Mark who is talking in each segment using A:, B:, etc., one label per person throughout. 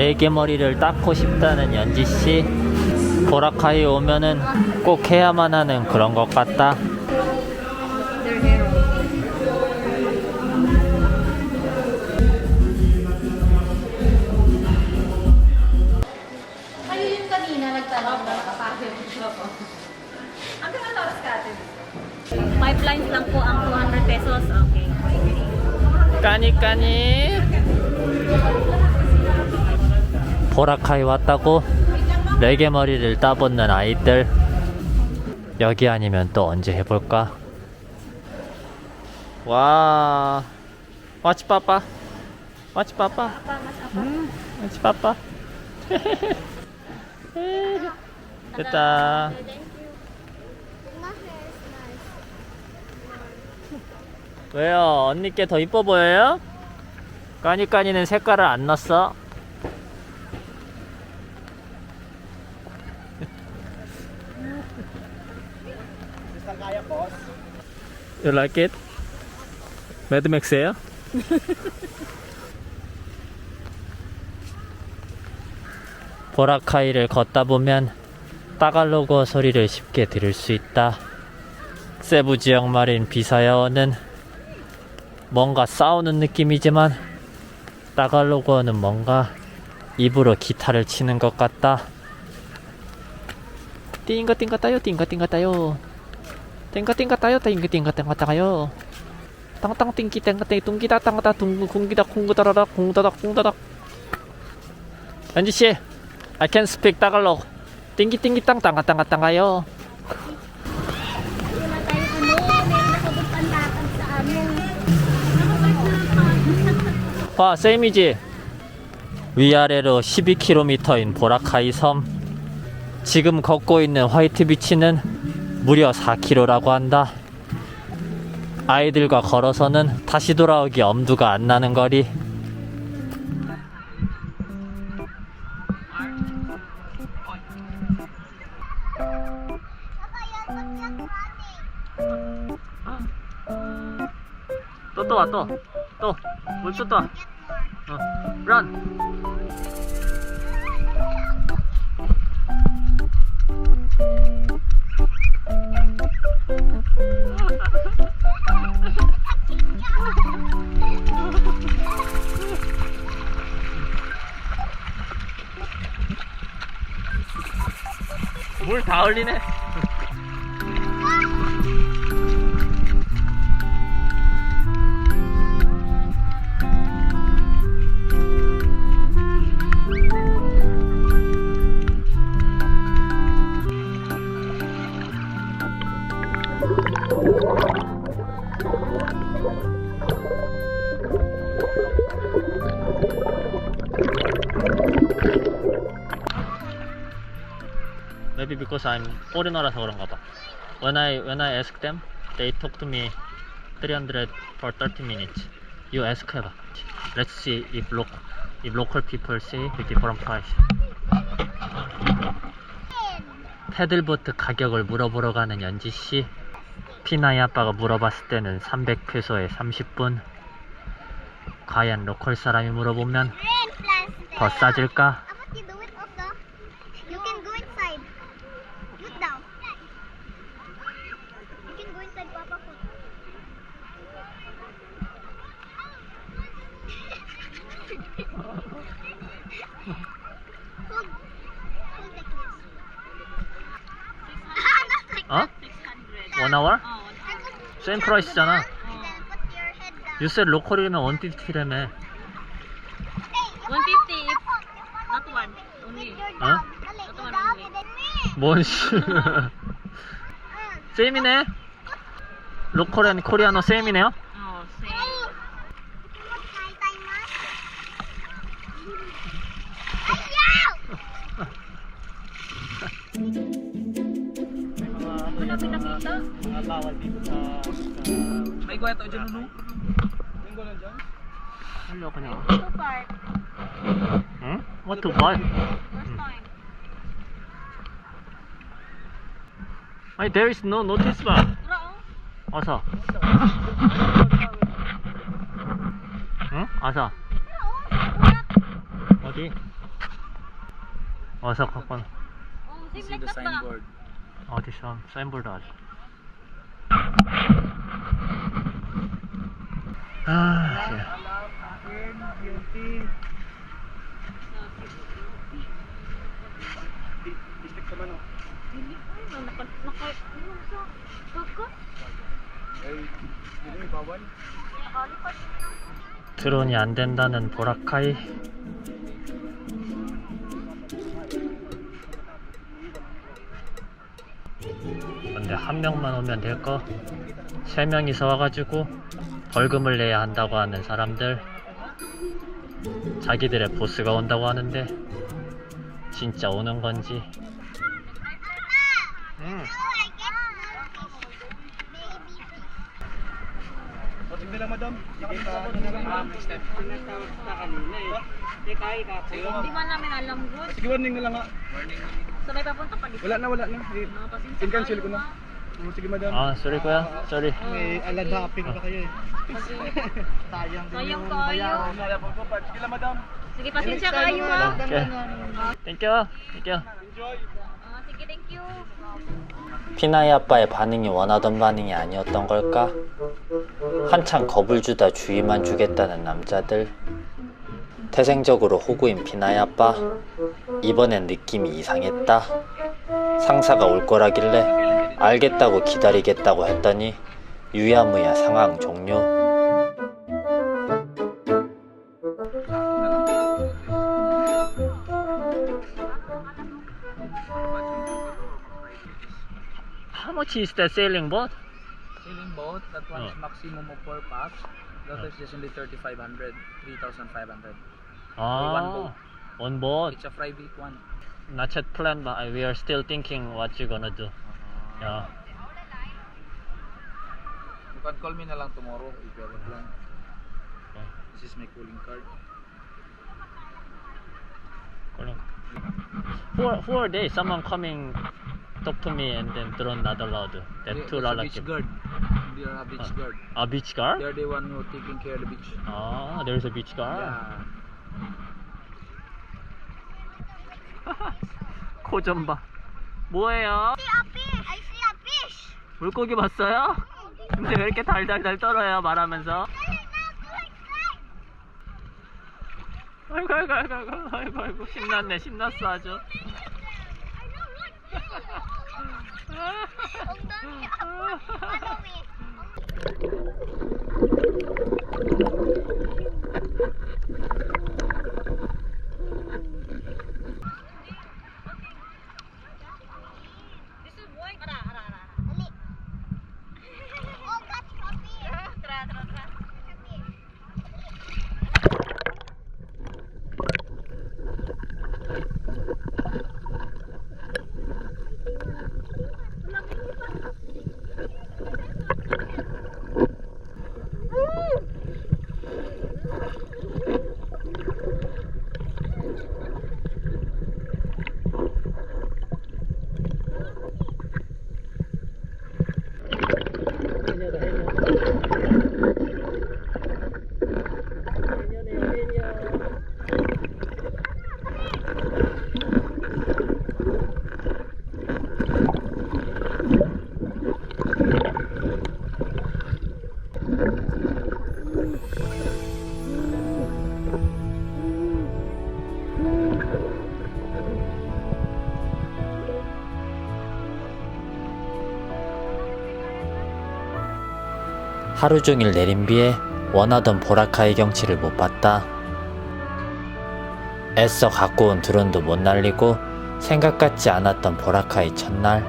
A: 레게 머리를 닦고 싶다는 연지 씨. 보라카이 오면은 꼭 해야만 하는 그런 것 같다.
B: Kayo yung kanina nagtanong na nakapahit. Ang mga oras ka ate?
C: Five lines lang po ang 200 pesos. Okay.
A: 까니 까니. 보라카이 왔다고 레게 머리를 따붙는 아이들. 여기 아니면 또 언제 해볼까? 와, 와치 빠빠, 와치 빠빠, 음, 와치 빠빠. 됐다. 왜요? 언니께 더 이뻐 보여요? 까니까니는 색깔을 안 넣었어. You like it? 매드맥스예요? 보라카이를 걷다 보면 따갈로그 소리를 쉽게 들을 수 있다. 세부 지역 말인 비사야어는 뭔가 싸우는 느낌이지만 따갈로그어는 뭔가 입으로 기타를 치는 것 같다. 띵가 띵가 따요 띵가 띵가 따요 띵가 띵가 따요 띵가 띵가 띵가 따요 땅땅 띵기 띵가 띵 둥기다 땅다 둥 궁기다 콩구다라라 콩다닥 콩다닥 연지 씨 I can speak Tagalog 띵기 띵기 땅 땅가 땅가 땅가요. 봐, 쌤이지. 위아래로 12km인 보라카이 섬. 지금 걷고 있는 화이트 비치는 무려 4km라고 한다. 아이들과 걸어서는 다시 돌아오기 엄두가 안 나는 거리. 또 또 와 또. 또. 물또 또 와. 어. 런. 다 흘리네. Maybe because I'm foreigner라서 그런가 봐. When I when I ask them, they talk to me 300 for 30 minutes. You ask 해봐. Let's see if local if local people see the different price. 패들보트 가격을 물어보러 가는 연지 씨. 피나이 아빠가 물어봤을 때는 300페소에 30분. 과연 로컬 사람이 물어보면 더 싸질까?
D: Dapat you do it also. You can go inside. Look down. You can go inside Papa food. hold, hold like this. Not like
A: 어?
D: that.
A: 원 아워?
D: And
A: You said 로컬이면 150라며.
D: Hey,
C: 150 if not one. Only.
D: and then me.
A: 뭔 씨.
D: Mm.
A: 쌤이네. 로컬 앤 코리아노 쌤이네요.
C: Oh, same.
A: Bawal dito sa...
E: May kwento dyan, Nunu?
A: Hello ka na.
C: Two part.
A: 응? What to buy?
C: First time.
A: 아니, there is no notice bar.
C: Oh.
A: 어서. 응? 어서. 어디? 어서 갖고
C: Oh, ba?
E: signboard.
A: 어디서 사인보드 아주. 아, 예.
C: Sa, kaka?
A: 드론이 안 된다는 보라카이. 근데 한 명만 오면 될 거. 세 명이서 와가지고 벌금을 내야 한다고 하는 사람들. 자기들의 보스가 온다고 하는데 진짜 오는 건지. 응.
C: Hindi man namin alam good.
F: Sige, warning na lang nga.
C: So may papunta pa dito.
F: Wala na, wala na. I-
C: Mga pasensya
F: In-cancel
C: kayo,
F: ko na.
C: Ah.
F: Oh, sige, madam.
A: 아, sorry kuya. Sorry.
F: May aladaping pa kayo eh. Sayang din
C: Sayang
F: yung
C: kayo.
F: bayaran. Sige lang, madam.
C: Sige, pasensya kayo ha.
A: 오케이. 땡큐. 땡큐.
C: Ah, sige, thank you.
G: 피나이 아빠의 반응이 원하던 반응이 아니었던 걸까? 한창 겁을 주다 주의만 주겠다는 남자들. 태생적으로 호구인 피나이 아빠. 이번엔 느낌이 이상했다. 상사가 올 거라길래 알겠다고 기다리겠다고 했더니 유야무야 상황 종료.
A: How much is the sailing boat?
E: Sailing boat, that one is
A: Oh.
E: maximum of 4 packs. That is just only 3,500, 3,500.
A: 아, one boat.
E: It's a private one.
A: Not yet planned, but we are still thinking what you gonna do. Yeah.
E: You can call me na lang tomorrow if you have a plan.
A: Oh.
E: This is my calling card.
A: For four days, someone coming talk to me and then drone not allowed. That
E: There-
A: two
E: a
A: lalaki.
E: beach guard. They are a beach
A: Ah.
E: guard.
A: 아 beach guard?
E: They are the one who taking care of the beach.
A: 아, there's a beach guard.
E: Yeah.
A: 코좀 봐. 뭐예요?
D: See a fish. I see a fish.
A: 물고기 봤어요? 근데 왜 이렇게 달달달 떨어요 말하면서? 아이고 아이고 아이고 아이고 아이고 아이고 신났네 신났어 아주.
D: 엉덩이. 엉덩이.
C: another.
G: 하루 종일 내린 비에 원하던 보라카이 경치를 못 봤다. 애써 갖고 온 드론도 못 날리고 생각 같지 않았던 보라카이 첫날.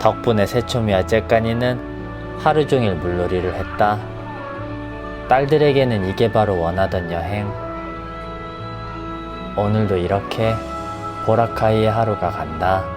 G: 덕분에 새초미와 째까니는 하루 종일 물놀이를 했다. 딸들에게는 이게 바로 원하던 여행. 오늘도 이렇게 보라카이의 하루가 간다.